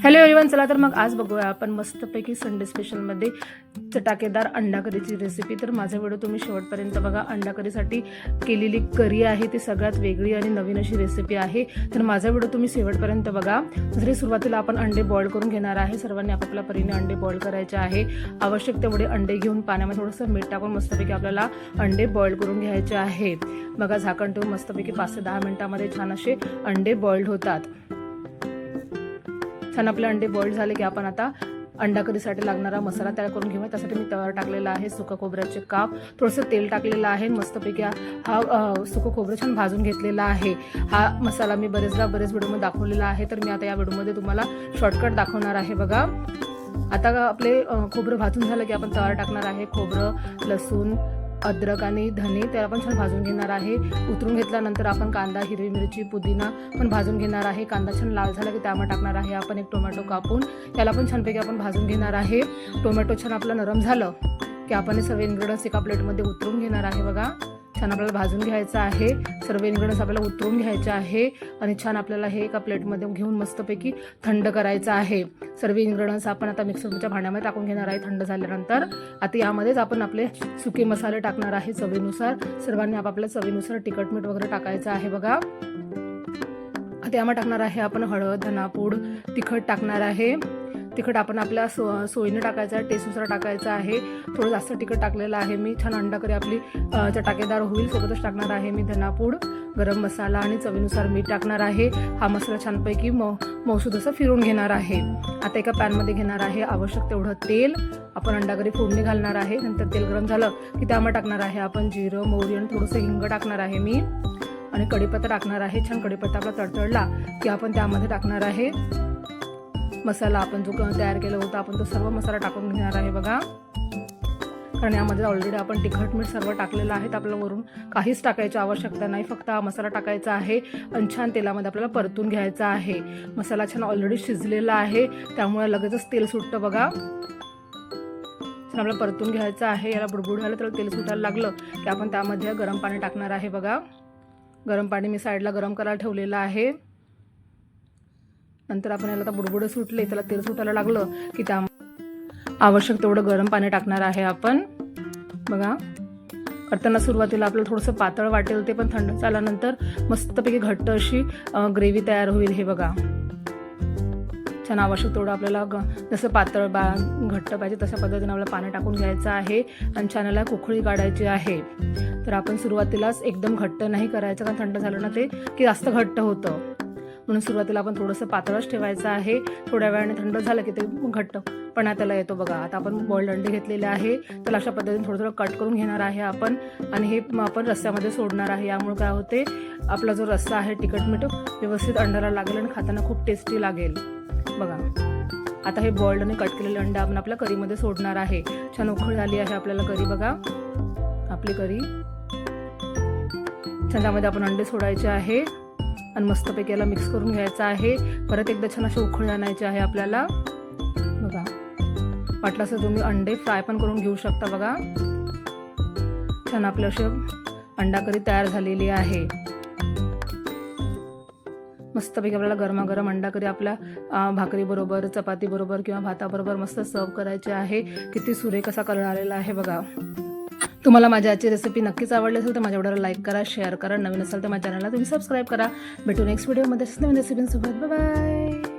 Hello everyone चला तर मग आज बघूया आपण मस्तपैकी संडे स्पेशलमध्ये चटाकेदार अंडा करीची रेसिपी तर माझा व्हिडिओ तुम्ही शेवटपर्यंत बघा. अंडा करीसाठी केलेली करी आहे ती सगळ्यात वेगळी आणि नवीन अशी रेसिपी आहे. तर माझा व्हिडिओ तुम्ही शेवटपर्यंत बघा. जरी सुरुवातीला आपण अंडे बॉईल करून घेणार आहे सर्वांनी आपापल्या परीने अंडे बॉईल करायचे आहे. आवश्यक तेवढे अंडे घेऊन पाण्यामध्ये थोडंसं मीठ टाकून मस्तपैकी आपल्याला अंडे बॉईल करून घ्यायचे आहे बघा झाकण ठेवून मस्तपैकी पाच ते दहा मिनिटामध्ये छान असे अंडे बॉईल्ड होतात. छान आपले अंडे बॉईल झाले की आपण आता अंडा करीसाठी लागणारा मसाला तयार करून घेऊया. त्यासाठी मी तयार टाकलेला आहे सुकं खोबऱ्याचे काप. थोडंसं तेल टाकलेलं आहे. मस्तपैकी हा सुकं खोबरं छान भाजून घेतलेला आहे. हा मसाला मी बरेचदा बरेच व्हिडिओमध्ये दाखवलेला आहे. तर मी आता या व्हिडिओमध्ये तुम्हाला शॉर्टकट दाखवणार आहे. बघा. आता आपले खोबरं भाजून झालं की आपण तयार टाकणार आहे खोबरं लसूण अद्रक आणि धने त्याला पण छान भाजून घेणार आहे. उतरून घेतल्यानंतर आपण कांदा हिरवी मिरची पुदिना पण भाजून घेणार आहे. कांदा छान लाल झाला की त्यामध्ये टाकणार आहे आपण एक टोमॅटो कापून. त्याला पण छानपैकी आपण भाजून घेणार आहे. टोमॅटो छान आपलं नरम झालं की आपण हे सर्व इन्ग्रेडियंट्स एका प्लेटमध्ये उतरून घेणार आहे बघा. छान आपल्याला भाजून घ्यायचं आहे. सर्व इन्ग्रेडियंट्स आपल्याला उतरून घ्यायचे आहे. आणि छान आपल्याला हे एका प्लेटमध्ये घेऊन मस्तपैकी थंड करायचं आहे. सर्व इन्ग्रेडियंट्स आपण आता मिक्सरच्या भांड्यामध्ये टाकून घेणार आहे थंड झाल्यानंतर. आता यामध्येच आपण आपले सुके मसाले टाकणार आहे चवीनुसार. सर्वांनी आपापल्या चवीनुसार तिखट मीठ वगैरे टाकायचं आहे बघा. आता यामध्ये टाकणार आहे आपण हळद धनापूड तिखट टाकणार आहे. तिखट आपण आपल्या सो सोयीनं टाकायचं आहे टेस्टनुसार टाकायचं आहे. थोडं जास्त तिखट टाकलेलं आहे मी. छान अंडा करी आपली चटाकेदार होईल. सोबतच टाकणार आहे मी धनापूड गरम मसाला आणि चवीनुसार मीठ टाकणार आहे. हा मसाला छानपैकी म मौसूद असं फिरून घेणार आहे. आता एका पॅनमध्ये घेणार आहे आवश्यक तेवढं तेल. आपण अंडाकरी फोडणी घालणार आहे. नंतर तेल गरम झालं की त्यामध्ये टाकणार आहे आपण जिरं मोहरी आणि थोडंसं हिंग टाकणार आहे मी. आणि कढीपत्ता टाकणार आहे. छान कढीपत्ता आपला तडतडला की आपण त्यामध्ये टाकणार आहे. मसाला आपण जो क- तयार केला होता आपण तो सर्व मसाला टाकून घेणार आहे बघा. कारण यामध्ये ऑलरेडी आपण तिखट मीठ सर्व टाकलेलं आहे. तर आपल्याला वरून काहीच टाकायची आवश्यकता नाही. फक्त हा मसाला टाकायचा आहे आणि छान तेलामध्ये आपल्याला परतून घ्यायचा आहे. मसाला छान ऑलरेडी शिजलेला आहे. त्यामुळे लगेचच तेल सुटतं बघा. आपल्याला परतून घ्यायचं आहे. याला बुडबुड झालं तर तेल सुटायला लागलं की आपण त्यामध्ये गरम पाणी टाकणार आहे बघा. गरम पाणी मी साईडला गरम करायला ठेवलेलं आहे. नंतर आपण याला आता बुडबुडे सुटले त्याला तेल सुटायला लागलं की त्या आवश्यक तेवढं गरम पाणी टाकणार आहे आपण. बघा करताना सुरुवातीला आपल्याला थोडंसं पातळ वाटेल ते पण थंड झाल्यानंतर मस्तपैकी घट्ट अशी ग्रेव्ही तयार होईल हे बघा. छान आवश्यक तेवढं आपल्याला ग जसं पातळ बा घट्ट पाहिजे तशा पद्धतीने आपल्याला पाणी टाकून घ्यायचं आहे आणि छान याला कुखळी काढायची आहे. तर आपण सुरुवातीलाच एकदम घट्ट नाही करायचं कारण थंड झालं ना ते की जास्त घट्ट होतं. म्हणून सुरुवातीला आपण थोडंसं पातळच ठेवायचं आहे. थोड्या वेळाने थंड झालं की ते घट्ट पण त्याला येतो बघा. आता आपण बॉइल्ड अंडे घेतलेले आहे. त्याला अशा पद्धतीने थोडं थोडं कट करून घेणार आहे आपण. आणि हे आपण रस्स्यामध्ये सोडणार आहे. यामुळे काय होते? आपला जो रस्सा आहे तिखट मीठ व्यवस्थित अंड्याला लागेल आणि खाताना खूप टेस्टी लागेल. बघा. आता हे बॉइल्ड आणि कट केलेले अंडे आपण आपल्या करीमध्ये सोडणार आहे. छान उखळ झाली आहे आपल्याला करी बघा. आपली करी. छान त्यामध्ये आपण अंडे सोडायचे आहे. आणि मस्तपैकी याला मिक्स करून घ्यायचं आहे. परत एकदा छान असे उखळ आणायचे आहे आपल्याला. बघा. वाटलं असं तुम्ही अंडे फ्राय पण करून घेऊ शकता बघा. छान आपलं असे अंडा करी तयार झालेली आहे. मस्तपैकी आपल्याला गरमागरम अंडा करी आपल्या भाकरीबरोबर चपातीबरोबर किंवा भाताबरोबर मस्त सर्व करायचे आहे. किती सुरेख असा कलर आलेला आहे बघा. तुम्हाला माझ्या आजची रेसिपी नक्कीच आवडली असेल तर माझ्या व्हिडिओला लाईक करा शेअर करा. नवीन असेल तर माझ्या चॅनलला तुम्ही सबस्क्राईब करा. भेटू नेक्स्ट व्हिडिओमध्ये नवीन रेसिपीसोबत बाय